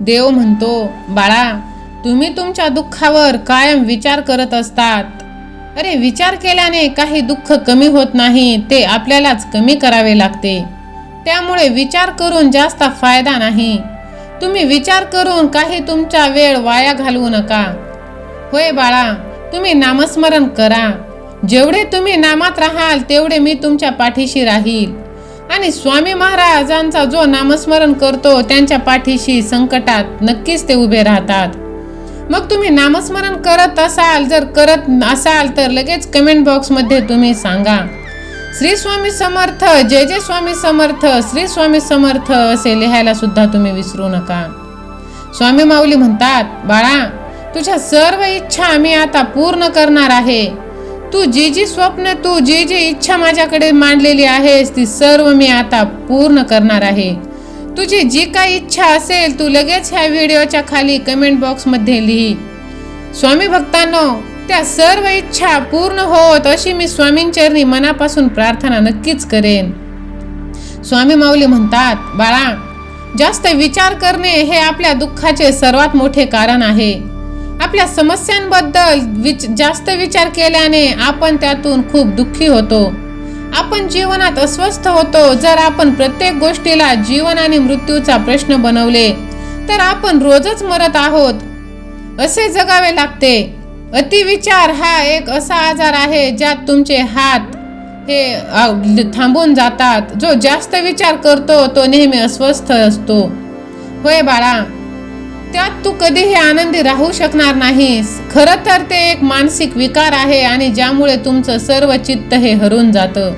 देव म्हणतो बाळा तुम्ही तुमच्या दुःखावर कायम विचार करत असतात. अरे विचार केल्याने काही दुःख कमी होत नाही ते आपल्यालाच कमी करावे लागते. त्यामुळे विचार करून जास्त फायदा नाही. तुम्ही विचार करून काही तुमचा वेळ वाया घालवू नका. होय बाळा तुम्ही नामस्मरण करा. जेवढे तुम्ही नामात राहाल तेवढे मी तुमच्या पाठीशी राहील. आणि स्वामी महाराजांचा जो नामस्मरण करतो त्यांच्या पाठीशी संकटात नक्कीच ते उभे राहतात. मग तुम्ही नामस्मरण करत असाल जर करत असाल तर लगेच कमेंट बॉक्समध्ये तुम्ही सांगा. श्री स्वामी समर्थ जय जय स्वामी समर्थ श्री स्वामी समर्थ असे लिहायला सुद्धा तुम्ही विसरू नका. स्वामी माऊली म्हणतात बाळा तुझ्या सर्व इच्छा मी आता पूर्ण करणार आहे. तू जी जी स्वप्न तू जी जी इच्छा माझ्याकडे मांडलेली आहेस ती सर्व मी आता पूर्ण करणार आहे. तुझी जी काही इच्छा असेल तू लगेच ह्या व्हिडिओच्या खाली कमेंट बॉक्समध्ये लिही. स्वामी भक्तांनो त्या सर्व इच्छा पूर्ण होत अशी मी स्वामींचरणी मनापासून प्रार्थना नक्कीच करेन. स्वामी माऊली म्हणतात बाळा जास्त विचार करणे हे आपल्या दुःखाचे सर्वात मोठे कारण आहे. आपल्या समस्यांबद्दल विच जास्त विचार केल्याने आपण त्यातून खूप दुःखी होतो. आपण जीवनात अस्वस्थ होतो. जर आपण प्रत्येक गोष्टीला जीवन आणि मृत्यूचा प्रश्न बनवले तर आपण रोजच मरत आहोत. असे जगावे लागते. अतिविचार हा एक असा आजार आहे ज्यात तुमचे हात हे थांबून जातात. जो जास्त विचार करतो तो नेहमी अस्वस्थ असतो. होय बाळा त्यात तू कधीही आनंदी राहू शकणार नाहीस. खरं तर ते एक मानसिक विकार आहे आणि ज्यामुळे तुमचं सर्व चित्त हे हरून जातं.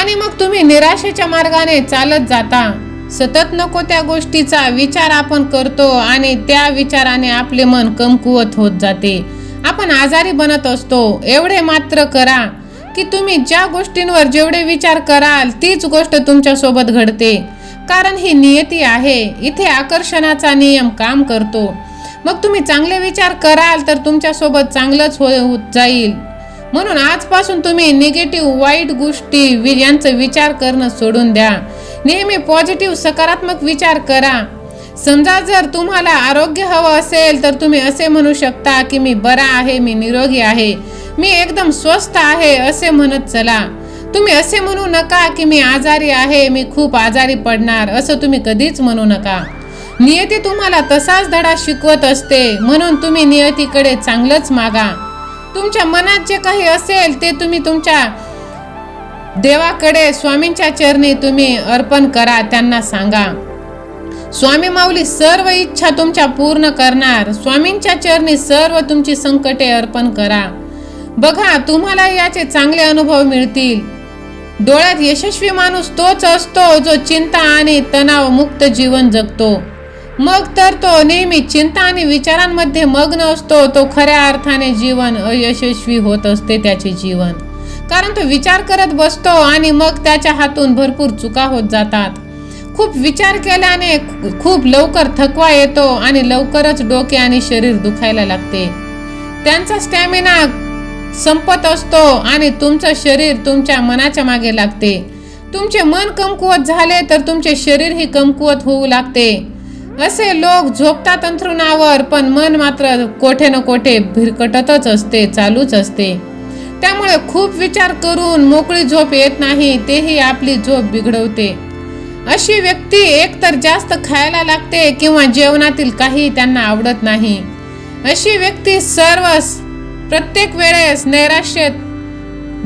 आणि मग तुम्ही निराशेच्या मार्गाने चालत जाता. सतत नको त्या गोष्टीचा विचार आपण करतो आणि त्या विचाराने आपले मन कमकुवत होत जाते. आपण आजारी बनत असतो. एवढे मात्र करा की तुम्ही ज्या गोष्टींवर जेवढे विचार कराल तीच गोष्ट तुमच्यासोबत घडते. कारण ही नियती आहे. इथे आकर्षणाचा नियम काम करतो. मग तुम्ही चांगले विचार कराल तर तुमच्यासोबत चांगलंच हो होत जाईल. म्हणून आजपासून तुम्ही निगेटिव्ह वाईट गोष्टी वि- यांचा विचार करणं सोडून द्या. नेहमी पॉझिटिव्ह सकारात्मक विचार करा. समजा जर तुम्हाला आरोग्य हवं असेल तर तुम्ही असे म्हणू शकता की मी बरा आहे मी निरोगी आहे. मी एकदम स्वस्थ आहे असे म्हणत चला. तुम्ही असे म्हणू नका की मी आजारी आहे मी खूप आजारी पडणार असं तुम्ही कधीच म्हणू नका. नियती तुम्हाला तसाच धडा शिकवत असते म्हणून तुम्ही नियतीकडे चांगलंच मागा. तुमच्या मनात जे काही असेल ते तुम्ही तुमच्या देवाकडे स्वामींच्या चरणी तुम्ही अर्पण करा त्यांना सांगा. स्वामी माऊली सर्व इच्छा तुमच्या पूर्ण करणार. स्वामींच्या चरणी सर्व तुमची संकटे अर्पण करा. बघा तुम्हाला याचे चांगले अनुभव मिळतील. डोळ्यात यशस्वी माणूस तोच असतो जो चिंता आणि तणाव मुक्त जीवन जगतो. मग तर तो नेहमी चिंता आणि विचारांमध्ये मग्न असतो. तो खऱ्या अर्थाने जीवन अयशस्वी होत असते त्याचे जीवन. कारण तो विचार करत बसतो आणि मग त्याच्या हातून भरपूर चुका होत जातात. खूप विचार केल्याने खूप लवकर थकवा येतो आणि लवकरच डोके आणि शरीर दुखायला लागते. त्यांचा स्टॅमिना संपत असतो आणि तुमचं शरीर तुमच्या मनाच्या मागे लागते. तुमचे मन कमकुवत झाले तर तुमचे शरीरही कमकुवत होऊ लागते. असे लोक झोपतात अंथरुणावर पण मन मात्र कोठे न कोठे भिरकटतच असते चालूच असते. त्यामुळे खूप विचार करून मोकळी झोप येत नाही तेही आपली झोप बिघडवते. अशी व्यक्ती एकतर जास्त खायला लागते किंवा जेवणातील काही त्यांना आवडत नाही. अशी व्यक्ती सर्व प्रत्येक वेळेस नैराश्यात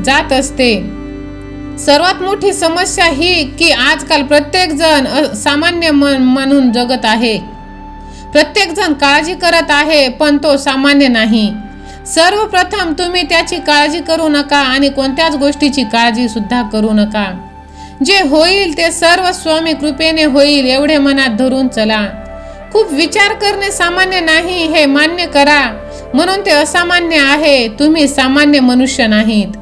जात असते. सर्वात मोठी समस्या ही की आजकाल प्रत्येक जण सामान्य मन म्हणून जगत आहे. प्रत्येक जण काळजी करत आहे पण तो सामान्य नाही. सर्वप्रथम तुम्ही त्याची काळजी करू नका आणि कोणत्याच गोष्टीची काळजी सुद्धा करू नका. जे होईल ते सर्व स्वामी कृपेने होईल एवढे मनात धरून चला. खूप विचार करणे सामान्य नाही हे मान्य करा. म्हणून ते असामान्य आहे. तुम्ही सामान्य मनुष्य नाहीत.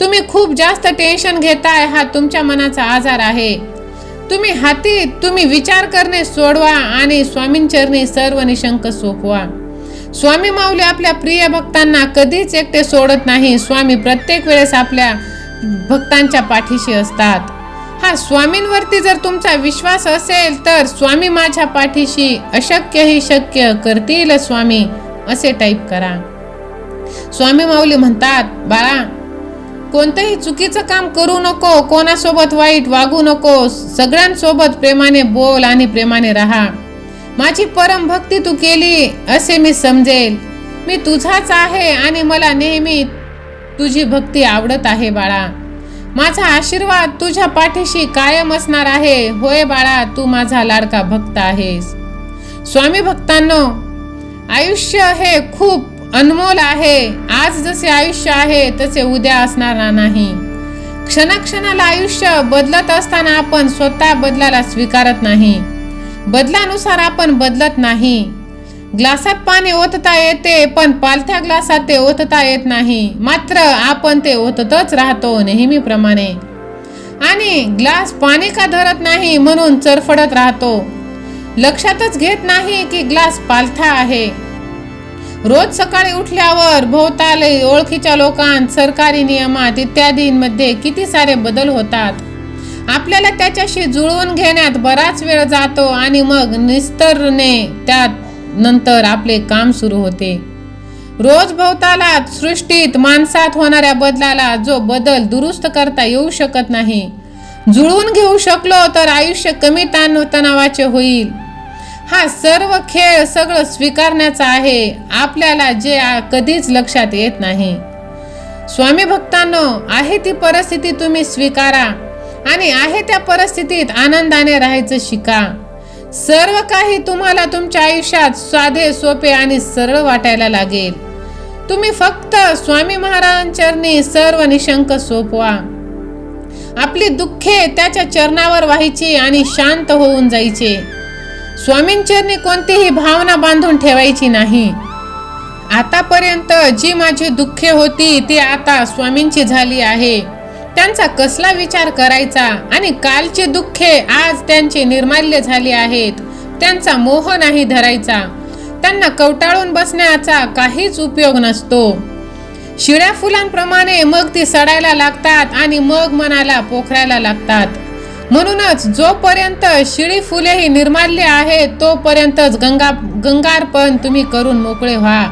तुम्ही खूप जास्त टेन्शन घेताय हा तुमच्या मनाचा आजार आहे. तुम्ही हाती तुम्ही विचार करणे सोडवा आणि स्वामींचरणी सर्व निशंक सोपवा. स्वामी माऊली आपल्या प्रिय भक्तांना कधीच एकटे सोडत नाही. स्वामी प्रत्येक वेळेस आपल्या भक्तांच्या पाठीशी असतात. हा स्वामींवरती जर तुमचा विश्वास असेल तर स्वामी माझ्या पाठीशी अशक्यही शक्य करतील स्वामी. असे टाईप करा. स्वामी माऊली म्हणतात बाळा कोणतंही चुकीचं काम करू नको कोणासोबत वाईट वागू नको सगळ्यांसोबत प्रेमाने बोल आणि प्रेमाने राहा. माझी परम भक्ती तू केली असे मी समजेल. मी तुझाच आहे आणि मला नेहमी तुझी भक्ती आवडत आहे बाळा. माझा आशीर्वाद तुझ्या पाठीशी कायम असणार आहे. होय बाळा तू माझा लाडका भक्त आहेस. स्वामी भक्तांनो आयुष्य हे खूप अनमोल आहे. आज जसे आयुष्य आहे तसे उद्या असणार नाही. क्षणाक्षणाला आयुष्य बदलत असताना आपण स्वतः बदलाला स्वीकारत नाही. बदलानुसार आपण बदलत नाही. ग्लासात पाणी ओतता येते पण पालथ्या ग्लासात ते ओतता येत नाही. मात्र आपण ते ओततच राहतो नेहमीप्रमाणे. आणि ग्लास पाणी का धरत नाही म्हणून चरफडत राहतो. लक्षातच घेत नाही की ग्लास पालथा आहे. रोज सकाळी उठल्यावर भोवताली ओळखीच्या लोकांत सरकारी नियमात इत्यादींमध्ये किती सारे बदल होतात? आपल्याला त्याच्याशी जुळवून घेण्यात बराच वेळ जातो आणि मग निस्तरने त्यात नंतर आपले काम सुरू होते. रोज भोवताला सृष्टीत माणसात होणाऱ्या बदलाला जो बदल दुरुस्त करता येऊ शकत नाही. जुळवून घेऊ शकलो तर आयुष्य कमी ताण तणावाचे होईल. हा सर्व खेळ सगळं स्वीकारण्याचा आहे. आपल्याला जे कधीच लक्षात येत नाही. स्वामी भक्तांनो आहे ती परिस्थिती तुम्ही स्वीकारा आणि आहे त्या परिस्थितीत आनंदाने राहायचं शिका. सर्व काही तुम्हाला तुमच्या आयुष्यात साधे सोपे आणि सरळ वाटायला लागेल. तुम्ही फक्त स्वामी महाराजांचरणी सर्व निशंक सोपवा. आपली दुःखे त्याच्या चरणावर व्हायची आणि शांत होऊन जायचे. स्वामींचरणी कोणतीही भावना बांधून ठेवायची नाही. आतापर्यंत जी माझी दुःखे होती ती आता स्वामींची झाली आहे. त्यांचा कसला विचार करायचा आणि कालचे दुःखे आज त्यांचे निर्माल्य झाले आहेत त्यांचा मोह नाही धरायचा. त्यांना कवटाळून बसण्याचा काहीच उपयोग नसतो. शिळ्या फुलांप्रमाणे मग ती सडायला लागतात आणि मग मनाला पोखरायला लागतात. म्हणूनच जोपर्यंत शिळी फुले ही निर्माल्य आहेत तोपर्यंतच गंगा गंगारपण तुम्ही करून मोकळे व्हा.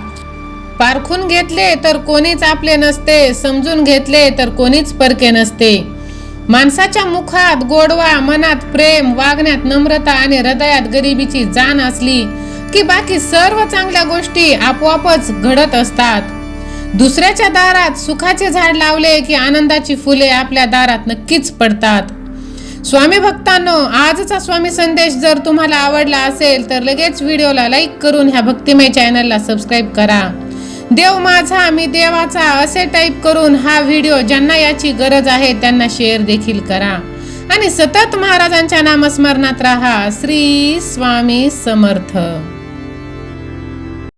पारखून घेतले तर कोणीच आपले नसते समजून घेतले तर कोणीच परके नसते. माणसाच्या मुखात गोडवा मनात प्रेम वागण्यात नम्रता आणि हृदयात गरिबीची जाण असली की बाकी सर्व चांगल्या गोष्टी आपोआपच घडत असतात. दुसऱ्याच्या दारात सुखाचे झाड लावले की आनंदाची फुले आपल्या दारात नक्कीच पडतात. स्वामी भक्तांनो आजचा स्वामी संदेश जर तुम्हाला आवडला असेल तर लगेच व्हिडिओला लाईक करून ह्या भक्तिमय चॅनलला सबस्क्राईब करा. देव माझा मी देवाचा असे टाईप करून हा व्हिडिओ ज्यांना याची गरज आहे त्यांना शेअर देखील करा. आणि सतत महाराजांच्या नामस्मरणात राहा. श्री स्वामी समर्थ.